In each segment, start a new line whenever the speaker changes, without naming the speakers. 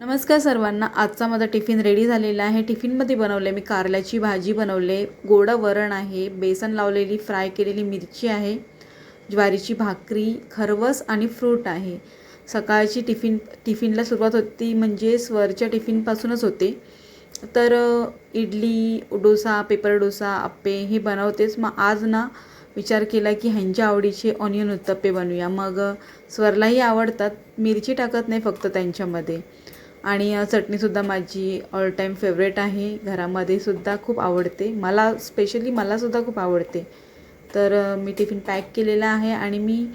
नमस्कार सर्वांना. आजचा माझा टिफिन रेडी झालेला आहे. टिफिनमध्ये बनवले मी कारल्याची भाजी बनवले. गोडं वरण आहे. बेसन लावलेली फ्राय केलेली मिरची आहे. ज्वारीची भाकरी खरवस आणि फ्रूट आहे. सकाळची टिफिन टिफिनला सुरुवात होती म्हणजे स्वरच्या टिफिनपासूनच होते. तर इडली डोसा पेपर डोसा आप्पे हे बनवतेच. मग आज ना विचार केला की ह्यांच्या आवडीचे ऑनियन उत्तप्पे बनवूया मग स्वरलाही आवडतात. मिरची टाकत नाही फक्त त्यांच्यामध्ये. आणि चटणीसुद्धा माझी ऑल टाईम फेवरेट आहे. घरामध्ये सुद्धा खूप आवडते. मला स्पेशली मलासुद्धा खूप आवडते. तर मी टिफिन पॅक केलेला आहे आणि मी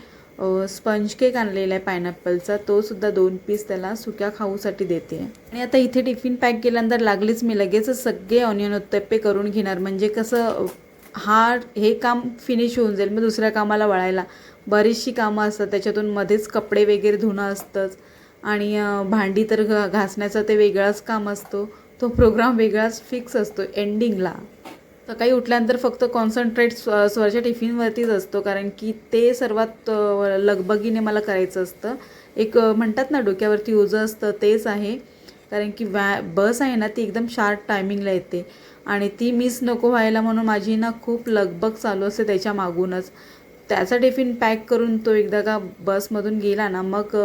स्पंज केक आणलेला आहे पायनॅपलचा तोसुद्धा दोन पीस त्याला सुक्या खाऊसाठी देते. आणि आता इथे टिफिन पॅक केल्यानंतर लागलीच मी लगेचच सगळे ऑनियन उत्तप्पे करून घेणार. म्हणजे कसं हा हे काम फिनिश होऊन जाईल. मग दुसऱ्या कामाला वळायला बरीचशी कामं असतात. त्याच्यातून मध्येच कपडे वगैरे धुणं असतंच. आणि भांडी तर घ घासण्याचा ते वेगळाच काम असतो. तो प्रोग्राम वेगळाच फिक्स असतो एंडिंगला सकाळी उठल्यानंतर फक्त कॉन्सन्ट्रेट स्व स्वरच्या टिफिनवरतीच असतो कारण की ते सर्वात लगबगीने मला करायचं असतं. एक म्हणतात ना डोक्यावरती ओझं असतं तेच आहे. कारण की वॅ बस आहे ना ती एकदम शार्प टायमिंगला येते. आणि ती मिस नको व्हायला म्हणून माझी ना खूप लगबग चालू असते त्याच्या मागूनच. त्याचा टिफिन पॅक करून तो एकदा का बसमधून गेला ना मग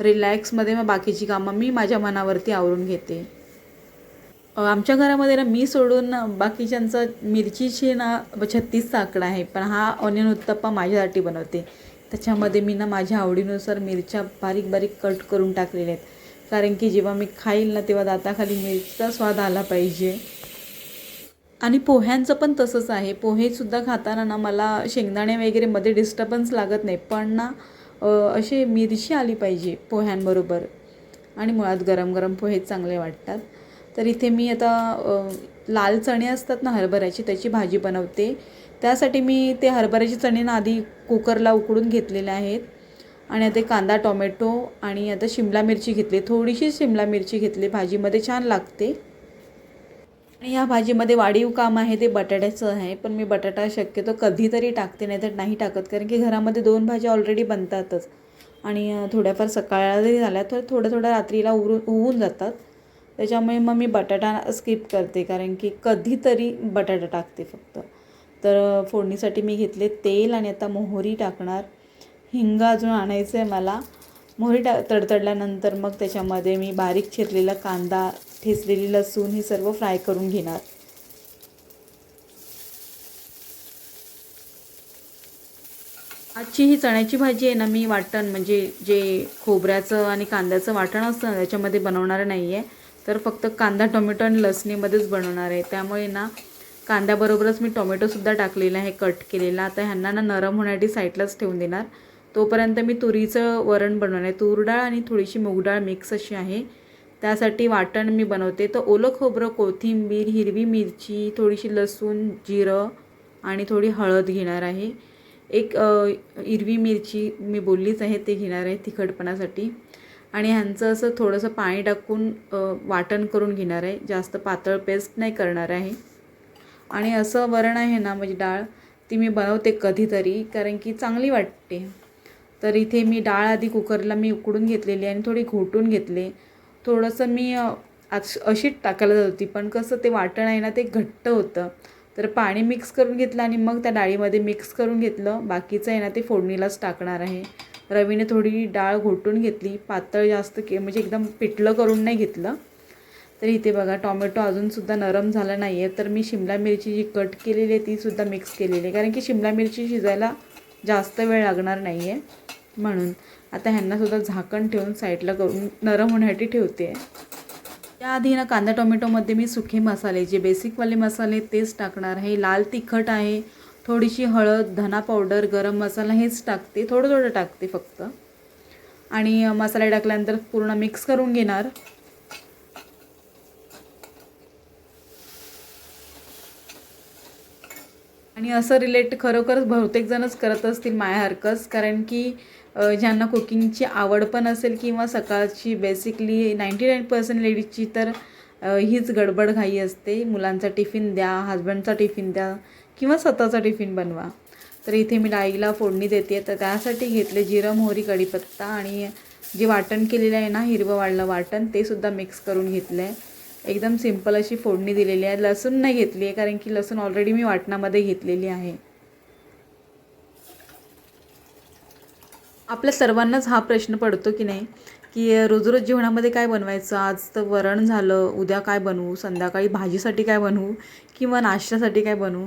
रिलॅक्समध्ये मग बाकीची कामं मी माझ्या मनावरती आवरून घेते. आमच्या घरामध्ये ना मी सोडून बाकीच्यांचा मिरचीची ना छत्तीस आकडा आहे पण हा ऑनियन उत्तप्पा माझ्यासाठी बनवते. त्याच्यामध्ये मी ना माझ्या आवडीनुसार मिरच्या बारीक बारीक कट करून टाकलेल्या आहेत. कारण की जेव्हा मी खाईल ना तेव्हा दाताखाली मिरचीचा स्वाद आला पाहिजे. आणि पोह्यांचं पण तसंच आहे. पोहेसुद्धा खाताना ना मला शेंगदाणे वगैरे मध्ये डिस्टर्बन्स लागत नाही. पण ना असे मिरची आली पाहिजे पोह्यांबरोबर. आणि मुळात गरम गरम पोहे चांगले वाटतात. तर इथे मी आता लाल चणे असतात ना हरभऱ्याची त्याची भाजी बनवते. त्यासाठी मी ते हरभऱ्याची चणे ना आधी कुकरला उकडून घेतलेले आहेत. आणि आता कांदा टोमॅटो आणि आता शिमला मिरची घेतली. थोडीशी शिमला मिरची घेतली. भाजीमध्ये छान लागते. आणि या भाजीमध्ये वाढीव काम आहे ते बटाट्याचं आहे पण मी बटाटा शक्यतो कधीतरी टाकते नाही तर नाही टाकत कारण की घरामध्ये दोन भाज्या ऑलरेडी बनतातच. आणि थोड्याफार सकाळला जरी झाल्या तर थोड्या थोड्या रात्रीला उरून होऊन जातात. त्याच्यामुळे मग मी बटाटा स्किप करते कारण की कधीतरी बटाटा टाकते फक्त. तर फोडणीसाठी मी घेतले तेल आणि आता मोहरी टाकणार. हिंग अजून आणायचं आहे मला. मोहरी टा तडतडल्यानंतर मग त्याच्यामध्ये मी बारीक चिरलेला कांदा ठेचलेली लसूण हे सर्व फ्राय करून घेणार. आजची ही चण्याची भाजी आहे ना मी वाटण म्हणजे जे खोबऱ्याचं आणि कांद्याचं वाटण असतं ना त्याच्यामध्ये बनवणार नाही आहे तर फक्त कांदा टोमॅटो आणि लसणीमध्येच बनवणार आहे. त्यामुळे ना कांद्याबरोबरच मी टोमॅटोसुद्धा टाकलेला आहे कट केलेला. आता ह्यांना ना नरम होण्यासाठी साईडलाच ठेवून देणार. तोपर्यंत मी तुरीचं वरण बनवणार आहे. तूर डाळ आणि थोडीशी मूग डाळ मिक्स अशी आहे. त्यासाठी वाटण मी बनवते. तर ओलं खोबरं कोथिंबीर हिरवी मिरची थोडीशी लसूण जिरं आणि थोडी हळद घेणार आहे. एक हिरवी मिरची मी बोललीच आहे ते घेणार आहे तिखटपणासाठी. आणि ह्यांचं असं थोडंसं पाणी टाकून वाटण करून घेणार आहे. जास्त पातळ पेस्ट नाही करणार आहे. आणि असं वरण आहे ना म्हणजे डाळ ती मी बनवते कधीतरी कारण की चांगली वाटते. तर इथे मी डाळ आधी कुकरला मी उकडून घेतलेली आणि थोडी घोटून घेतले. थोडंसं मी अश- अशीच टाकायला जात होती. पण कसं ते वाटण आहे ना ते घट्ट होतं. तर पाणी मिक्स करून घेतलं आणि मग त्या डाळीमध्ये मिक्स करून घेतलं. बाकीचं आहे ना ते फोडणीलाच टाकणार आहे. रवीने थोडी डाळ घोटून घेतली. पातळ जास्त के म्हणजे एकदम पिठलं करून नाही घेतलं. तर इथे बघा टॉमॅटो अजूनसुद्धा नरम झाला नाही आहे तर मी शिमला मिरची जी कट केलेली आहे तीसुद्धा मिक्स केलेली आहे. कारण की शिमला मिरची शिजायला जास्त वेळ लागणार नाही आहे म्हणून. आता ह्यांनासुद्धा झाकण ठेवून साईडला करून नरम होण्यासाठी ठेवते. आहे त्याआधी ना कांदा टोमॅटोमध्ये मी सुखे मसाले जे बेसिकवाले मसाले तेच टाकणार आहे. लाल तिखट आहे थोडीशी हळद धना पावडर गरम मसाला हेच टाकते. थोडं थोडं टाकते फक्त. आणि मसाले टाकल्यानंतर पूर्ण मिक्स करून घेणार. आणि असं रिलेट खरोखरच बहुतेक जणच करत असतील मायासारखंच कारण की ज्यांना कुकिंगची आवड पण असेल किंवा सकाळची बेसिकली नाईंटी नाईन पर्सेंट लेडीजची तर हीच गडबड घाई असते. मुलांचा टिफिन द्या हजबंडचा टिफिन द्या किंवा स्वतःचा टिफिन बनवा. तर इथे मी डाळीला फोडणी देते. तर त्यासाठी घेतले जिरं मोहरी कढीपत्ता आणि जे वाटण केलेलं आहे ना हिरवं वाढलं वाटण ते सुद्धा मिक्स करून घेतलं आहे एकदम सिंपल अशी फोडणी दिलेली आहे. लसूण नाही घेतली आहे कारण की लसूण ऑलरेडी मी वाटणामध्ये घेतलेली आहे. आपल्या सर्वांनाच हा प्रश्न पडतो की नाही? की रोज रोज जेवणामध्ये काय बनवायचं? आज तर वरण झालं उद्या काय बनवू? संध्याकाळी भाजीसाठी काय बनवू? किंवा नाश्त्यासाठी काय बनवू?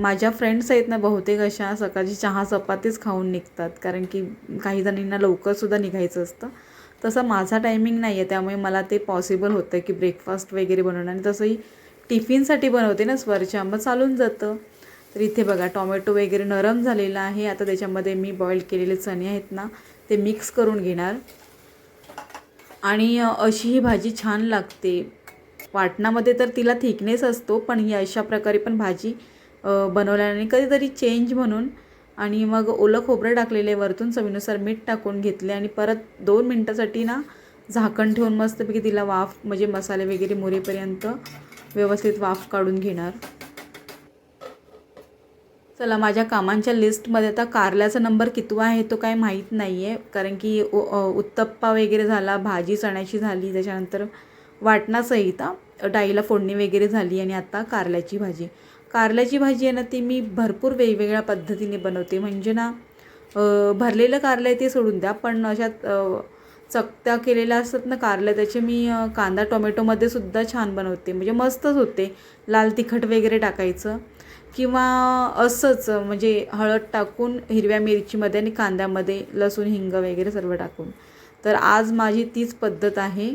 माझ्या फ्रेंड्स आहेत ना बहुतेक अशा सकाळची चहा चपातीच खाऊन निघतात. कारण की काही जणींना लवकरसुद्धा निघायचं असतं. तसं माझा टायमिंग नाही आहे त्यामुळे मला ते पॉसिबल होतं की ब्रेकफास्ट वगैरे बनवणं. आणि तसंही टिफिनसाठी बनवते ना स्वरच्या. मग चालून जातं. तर इथे बघा टॉमॅटो वगैरे नरम झालेला आहे. आता त्याच्यामध्ये मी बॉईल केलेले चणे आहेत ना ते मिक्स करून घेणार. आणि अशी ही भाजी छान लागते. वाटणामध्ये तर तिला थिकनेस असतो पण ही अशा प्रकारे पण भाजी बनवल्याने कधीतरी चेंज म्हणून. आणि मग ओलं खोबरं टाकलेले वरतून चवीनुसार मीठ टाकून घेतले आणि परत दोन मिनटासाठी ना झाकण ठेवून मस्तपैकी तिला वाफ म्हणजे मसाले वगैरे मुरेपर्यंत व्यवस्थित वाफ काढून घेणार. चला माझ्या कामांच्या लिस्टमध्ये आता कारल्याचा नंबर कितवा आहे तो काय माहीत नाही आहे कारण की उत्तप्पा वगैरे झाला भाजी चण्याची झाली त्याच्यानंतर वाटणासहित आ, डाळीला फोडणी वगैरे झाली आणि आता कारल्याची भाजी. कारल्याची भाजी आहे ना ती मी भरपूर वेगवेगळ्या पद्धतीने बनवते. म्हणजे ना भरलेलं कारलं आहे ते सोडून द्या पण अशात चकत्या केलेल्या असतात ना कारल्या त्याचे मी कांदा टोमॅटोमध्ये सुद्धा छान बनवते. म्हणजे मस्तच होते. लाल तिखट वगैरे टाकायचं. किंवा असंच म्हणजे हळद टाकून हिरव्या मिरचीमध्ये आणि कांद्यामध्ये लसूण हिंग वगैरे सर्व टाकून. तर आज माझी तीच पद्धत आहे.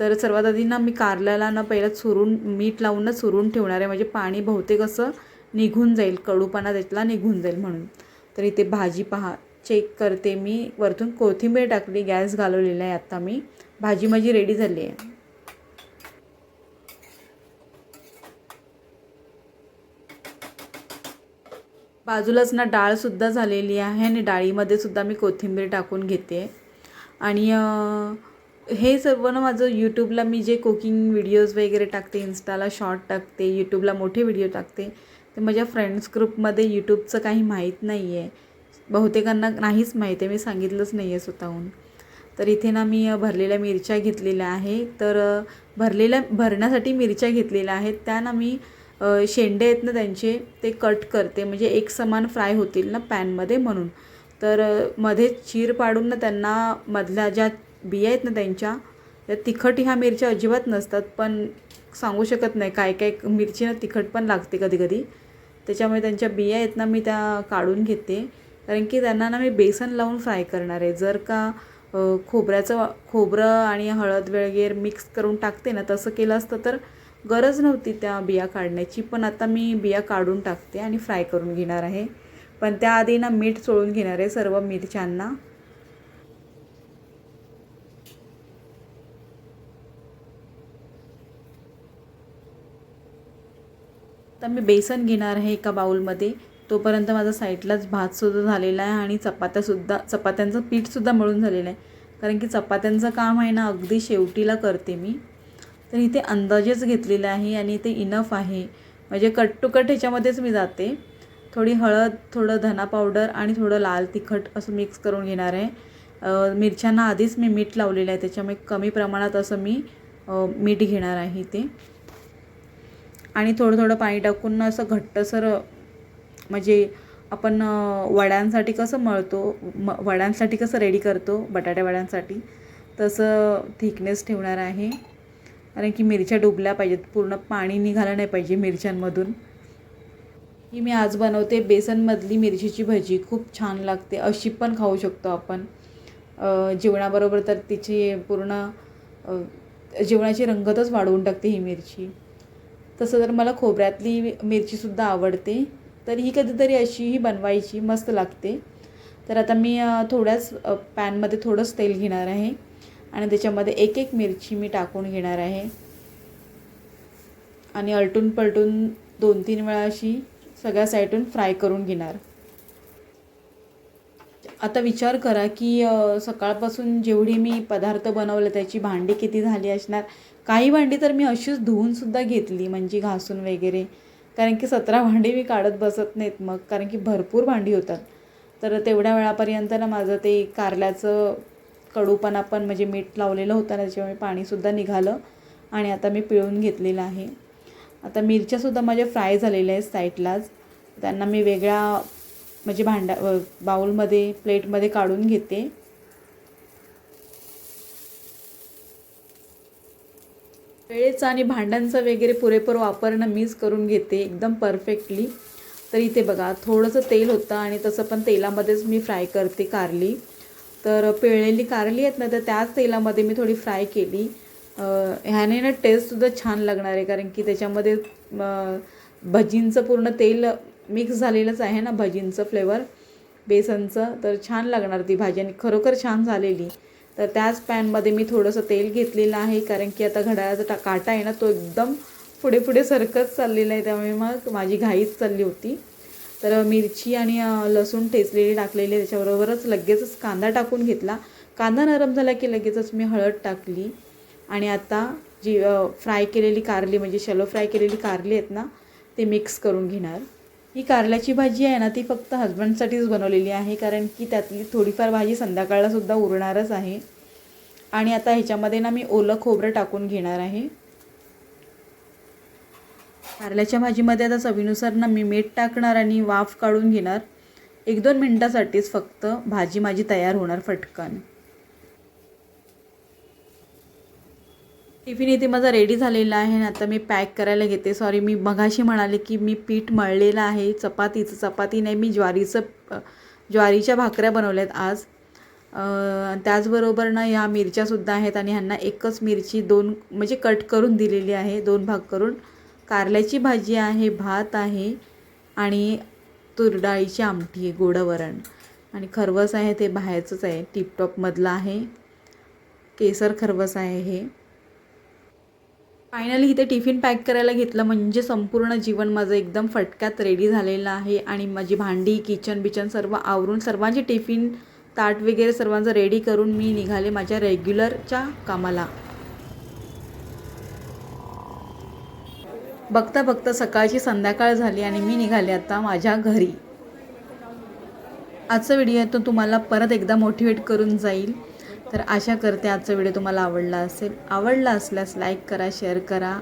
तर सर्वात आधी ना मी कारल्याला ना पहिला चुरून मीठ लावूनच चुरून ठेवणार आहे. म्हणजे पाणी बहुतेक असं निघून जाईल कडूपणा त्यातला निघून जाईल म्हणून. तर इथे भाजी पहा चेक करते मी. वरतून कोथिंबीर टाकली गॅस घालवलेला आहे आत्ता मी. भाजी माझी रेडी झाली आहे. बाजूलाच ना डाळसुद्धा झालेली आहे आणि डाळीमध्ये सुद्धा मी कोथिंबीर टाकून घेते. आणि हे सर्व ना माझं यूट्यूबला मी जे कुकिंग व्हिडिओज वगैरे टाकते इन्स्टाला शॉर्ट टाकते यूट्यूबला मोठे व्हिडिओ टाकते ते माझ्या फ्रेंड्स ग्रुपमध्ये यूट्यूबचं काही माहीत नाही आहे बहुतेकांना नाहीच माहीत आहे मी सांगितलंच नाही आहे स्वतःहून. तर इथे ना मी भरलेल्या मिरच्या घेतलेल्या आहे. तर भरलेल्या भरण्यासाठी मिरच्या घेतलेल्या आहेत. त्या ना मी शेंडे आहेत ना त्यांचे ते कट करते. म्हणजे एक समान फ्राय होतील ना पॅनमध्ये म्हणून. तर मध्ये चीर पाडून ना त्यांना मधल्या ज्या बिया आहेत ना त्यांच्या त्या तिखट ह्या मिरच्या अजिबात नसतात. पण सांगू शकत नाही काय काय मिरची ना तिखट पण लागते कधी कधी. त्याच्यामुळे त्यांच्या बिया आहेत ना मी त्या काढून घेते. कारण की त्यांना ना मी बेसन लावून फ्राय करणार आहे. जर का खोबऱ्याचं खोबरं आणि हळद वगैरे मिक्स करून टाकते ना तसं केलं असतं तर गरज नव्हती त्या बिया काढण्याची पण आता मी बिया काढून टाकते आणि फ्राय करून घेणार आहे. पण त्याआधी ना मीठ चोळून घेणार आहे सर्व मिरच्यांना. तर मी बेसन घेणार आहे एका बाउलमध्ये. तोपर्यंत माझा साईडलाच भातसुद्धा झालेला आहे आणि चपात्यासुद्धा चपात्यांचं पीठसुद्धा मळून झालेलं आहे. कारण की चपात्यांचं काम आहे ना अगदी शेवटीला करते मी. तर इथे अंदाजेच घेतलेला आहे आणि ते इनफ आहे. म्हणजे कट टू कट ह्याच्यामध्येच मी जाते. थोडी हळद थोडं धना पावडर आणि थोडं लाल तिखट असं मिक्स करून घेणार आहे. मिरच्यांना आधीच मी मीठ लावलेलं आहे त्याच्यामुळे कमी प्रमाणात असं मी मीठ घेणार आहे ते आणि थोडं थोडं पाणी टाकून असं घट्टसर म्हणजे आपण वड्यांसाठी कसं मळतो म वड्यांसाठी कसं रेडी करतो बटाट्या वड्यांसाठी तसं थिकनेस ठेवणार आहे. कारण की मिरच्या डुबल्या पाहिजेत. पूर्ण पाणी निघालं नाही पाहिजे मिरच्यांमधून. ही मी आज बनवते. बेसनमधली मिरचीची भजी खूप छान लागते. अशी पण खाऊ शकतो आपण. जेवणाबरोबर तर तिची पूर्ण जेवणाची रंगतच वाढवून टाकते ही मिरची. तसं तर मला खोबऱ्यातली मिरचीसुद्धा आवडते तर ही कधीतरी अशीही बनवायची. मस्त लागते. तर आता मी थोड्याच पॅनमध्ये थोडंच तेल घेणार आहे. आणि त्याच्यामध्ये एक एक मिरची मी टाकून घेणार आहे. आणि अलटून पलटून दोन तीन वेळा अशी सगळ्या साईडून फ्राय करून घेणार. आता विचार करा की सकाळपासून जेवढी मी पदार्थ बनवले त्याची भांडी किती झाली असणार? काही भांडी तर मी अशीच धुवूनसुद्धा घेतली म्हणजे घासून वगैरे. कारण की सतरा भांडी मी काढत बसत नाहीत मग कारण की भरपूर भांडी होतात. तर तेवढ्या वेळापर्यंत ना माझं ते कारल्याचं कडूपणा पण म्हणजे मीठ लावलेलं होतं ना त्याच्यामुळे पाणीसुद्धा निघालं आणि आता मी पिळून घेतलेलं आहे. आता मिरच्यासुद्धा माझ्या फ्राय झालेल्या आहेत साईडलाच. त्यांना मी वेगळ्या म्हणजे भांड्या बाऊलमध्ये प्लेटमध्ये काढून घेते. वेळेचा आणि भांड्यांचा वगैरे पुरेपूर वापरणं मीच करून घेते एकदम परफेक्टली. तर इथे बघा थोडंसं तेल होतं आणि तसं पण तेलामध्येच मी फ्राय करते कारली. तर पिळलेली कारली आहेत ना तर त्याच तेलामध्ये मी थोडी फ्राय केली. ह्याने ना टेस्टसुद्धा छान लागणार आहे कारण की त्याच्यामध्ये भजींचं पूर्ण तेल मिक्स झालेलंच आहे ना भजींचं फ्लेवर बेसनचं तर छान लागणार ती भाजी आणि खरोखर छान झालेली. तर त्याच पॅनमध्ये मी थोडंसं तेल घेतलेलं आहे कारण की आता घड्याळाचा टा काटा आहे ना तो एकदम पुढे पुढे सरकत चाललेला आहे त्यामुळे मग माझी घाईच चालली होती. तर मिरची आणि लसूण ठेचलेली टाकलेली त्याच्याबरोबरच लगेचच कांदा टाकून घेतला. कांदा नरम झाला की लगेचच मी हळद टाकली. आणि आता जी फ्राय केलेली कारली म्हणजे शलो फ्राय केलेली कारली आहेत ना ते मिक्स करून घेणार. ही कारल्याची भाजी आहे ना ती फक्त हजबंडसाठीच बनवलेली आहे कारण की त्यातली थोडीफार भाजी संध्याकाळला सुद्धा उरणारच आहे. आणि आता ह्याच्यामध्ये ना मी ओलं खोबरं टाकून घेणार आहे. कारल्याच्या भाजीमध्ये आता चवीनुसार ना मी मीठ टाकणार आणि वाफ काढून घेणार. एक दोन मिनटासाठीच फक्त भाजी माझी तयार होणार फटकन. टिफिन इथे माझा रेडी झालेला आहे ना आता मी पॅक करायला घेते. सॉरी मी मघाशी म्हणाले की मी पीठ मळलेलं आहे. चपातीचं चपाती नाही मी ज्वारीचं ज्वारीच्या भाकऱ्या बनवल्यात आज. त्याचबरोबर ना ह्या मिरच्यासुद्धा आहेत आणि ह्यांना एकच मिरची दोन म्हणजे कट करून दिलेली आहे दोन भाग करून. कारल्याची भाजी आहे भात आहे आणि तुरडाळीची आमटी आहे गोडं वरण. आणि खरवस आहे ते बाहेरचंच आहे टिपटॉपमधलं आहे. केसर खरवस आहे हे. फायनली इथे टिफिन पॅक करायला घेतलं म्हणजे संपूर्ण जीवन माझं एकदम फटक्यात रेडी झालेलं आहे आणि माझी भांडी किचन बिचन सर्व आवरून सर्वांचे टिफिन ताट वगैरे सर्वांचं रेडी करून मी निघाले माझ्या रेग्युलरच्या कामाला. बघता बघता सकाळची संध्याकाळ झाली आणि मी निघाले आता माझ्या घरी. आजचा व्हिडिओ तो तुम्हाला परत एकदा मोटिवेट करून जाईल. तर आशा करते आजचा व्हिडिओ तुम्हाला आवडला असेल. आवडला असल्यास लाईक करा शेअर करा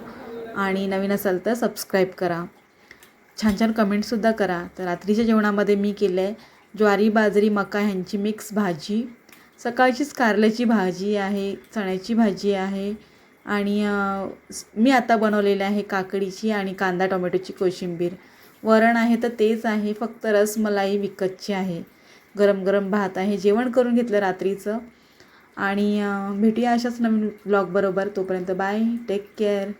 आणि नवीन असाल तर सबस्क्राईब करा. छान छान कमेंटसुद्धा करा. तर रात्रीच्या जेवणामध्ये मी केलं आहे ज्वारी बाजरी मका ह्यांची मिक्स भाजी. सकाळचीच कारल्याची भाजी आहे चण्याची भाजी आहे आणि मी आता बनवलेलं आहे काकडीची आणि कांदा टोमॅटोची कोशिंबीर. वरण आहे तर तेच आहे फक्त रसमलाई विकतची आहे. गरम गरम भात आहे जेवण करून घेतलं रात्रीचं. आणि भेटूया अशाच नवीन ब्लॉगबरोबर तोपर्यंत बाय टेक केअर